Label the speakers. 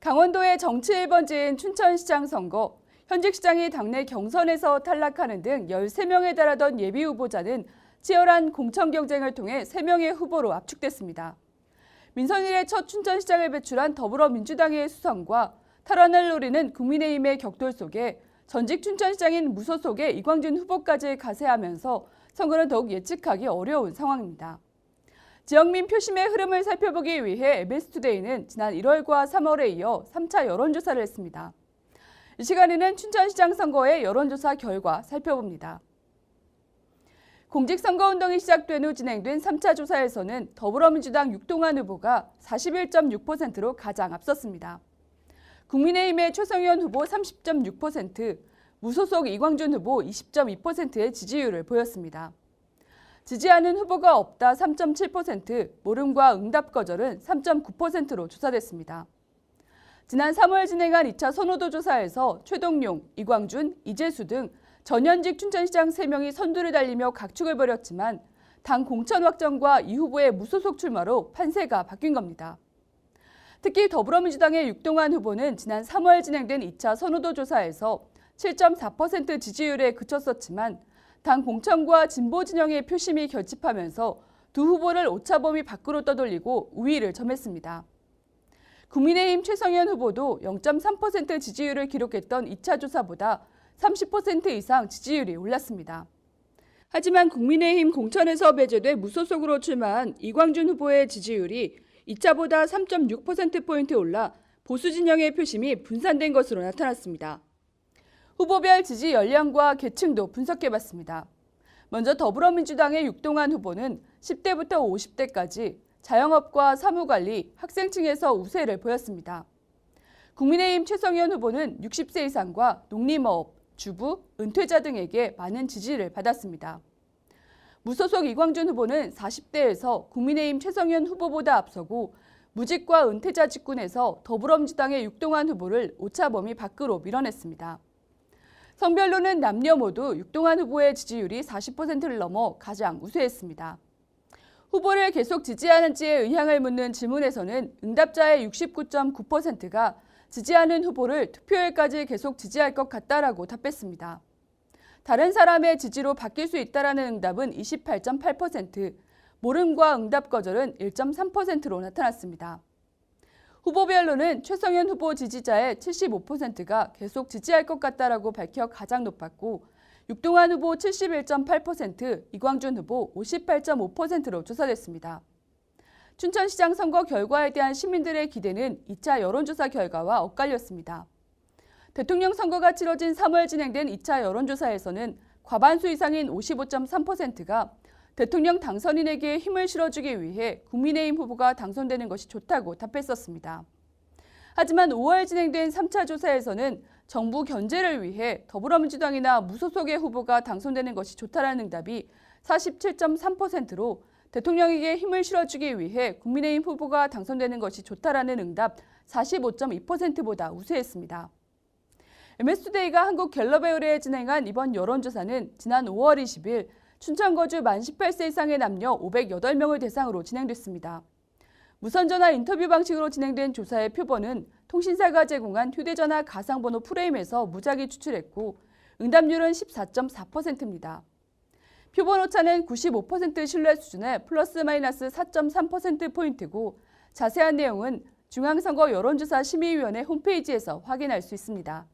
Speaker 1: 강원도의 정치 1번지인 춘천시장 선거, 현직 시장이 당내 경선에서 탈락하는 등 13명에 달하던 예비 후보자는 치열한 공천 경쟁을 통해 3명의 후보로 압축됐습니다. 민선일의 첫 춘천시장을 배출한 더불어민주당의 수성과 탈환을 노리는 국민의힘의 격돌 속에 전직 춘천시장인 무소속의 이광준 후보까지 가세하면서 선거는 더욱 예측하기 어려운 상황입니다. 지역민 표심의 흐름을 살펴보기 위해 MS투데이는 지난 1월과 3월에 이어 3차 여론조사를 했습니다. 이 시간에는 춘천시장 선거의 여론조사 결과 살펴봅니다. 공직선거운동이 시작된 후 진행된 3차 조사에서는 더불어민주당 육동환 후보가 41.6%로 가장 앞섰습니다. 국민의힘의 최성현 후보 30.6%, 무소속 이광준 후보 20.2%의 지지율을 보였습니다. 지지하는 후보가 없다 3.7%, 모름과 응답 거절은 3.9%로 조사됐습니다. 지난 3월 진행한 2차 선호도 조사에서 최동용, 이광준, 이재수 등 전현직 춘천시장 3명이 선두를 달리며 각축을 벌였지만 당 공천 확정과 이 후보의 무소속 출마로 판세가 바뀐 겁니다. 특히 더불어민주당의 육동환 후보는 지난 3월 진행된 2차 선호도 조사에서 7.4% 지지율에 그쳤었지만 당 공천과 진보 진영의 표심이 결집하면서 두 후보를 오차 범위 밖으로 떠돌리고 우위를 점했습니다. 국민의힘 최성현 후보도 0.3% 지지율을 기록했던 2차 조사보다 30% 이상 지지율이 올랐습니다. 하지만 국민의힘 공천에서 배제돼 무소속으로 출마한 이광준 후보의 지지율이 2차보다 3.6%포인트 올라 보수 진영의 표심이 분산된 것으로 나타났습니다. 후보별 지지 연령과 계층도 분석해봤습니다. 먼저 더불어민주당의 육동환 후보는 10대부터 50대까지 자영업과 사무관리, 학생층에서 우세를 보였습니다. 국민의힘 최성현 후보는 60세 이상과 농림어업, 주부, 은퇴자 등에게 많은 지지를 받았습니다. 무소속 이광준 후보는 40대에서 국민의힘 최성현 후보보다 앞서고 무직과 은퇴자 직군에서 더불어민주당의 육동환 후보를 오차 범위 밖으로 밀어냈습니다. 성별로는 남녀 모두 육동환 후보의 지지율이 40%를 넘어 가장 우세했습니다. 후보를 계속 지지하는지에 의향을 묻는 질문에서는 응답자의 69.9%가 지지하는 후보를 투표일까지 계속 지지할 것 같다라고 답했습니다. 다른 사람의 지지로 바뀔 수 있다라는 응답은 28.8%, 모름과 응답 거절은 1.3%로 나타났습니다. 후보별로는 최성현 후보 지지자의 75%가 계속 지지할 것 같다라고 밝혀 가장 높았고 육동환 후보 71.8%, 이광준 후보 58.5%로 조사됐습니다. 춘천시장 선거 결과에 대한 시민들의 기대는 2차 여론조사 결과와 엇갈렸습니다. 대통령 선거가 치러진 3월 진행된 2차 여론조사에서는 과반수 이상인 55.3%가 대통령 당선인에게 힘을 실어주기 위해 국민의힘 후보가 당선되는 것이 좋다고 답했었습니다. 하지만 5월 진행된 3차 조사에서는 정부 견제를 위해 더불어민주당이나 무소속의 후보가 당선되는 것이 좋다라는 응답이 47.3%로 대통령에게 힘을 실어주기 위해 국민의힘 후보가 당선되는 것이 좋다라는 응답 45.2%보다 우세했습니다. MS투데이가 한국갤럽에 의뢰해 진행한 이번 여론조사는 지난 5월 20일 춘천 거주 만 18세 이상의 남녀 508명을 대상으로 진행됐습니다. 무선전화 인터뷰 방식으로 진행된 조사의 표본은 통신사가 제공한 휴대전화 가상번호 프레임에서 무작위 추출했고 응답률은 14.4%입니다. 표본 오차는 95% 신뢰 수준의 플러스 마이너스 4.3%포인트고 자세한 내용은 중앙선거 여론조사 심의위원회 홈페이지에서 확인할 수 있습니다.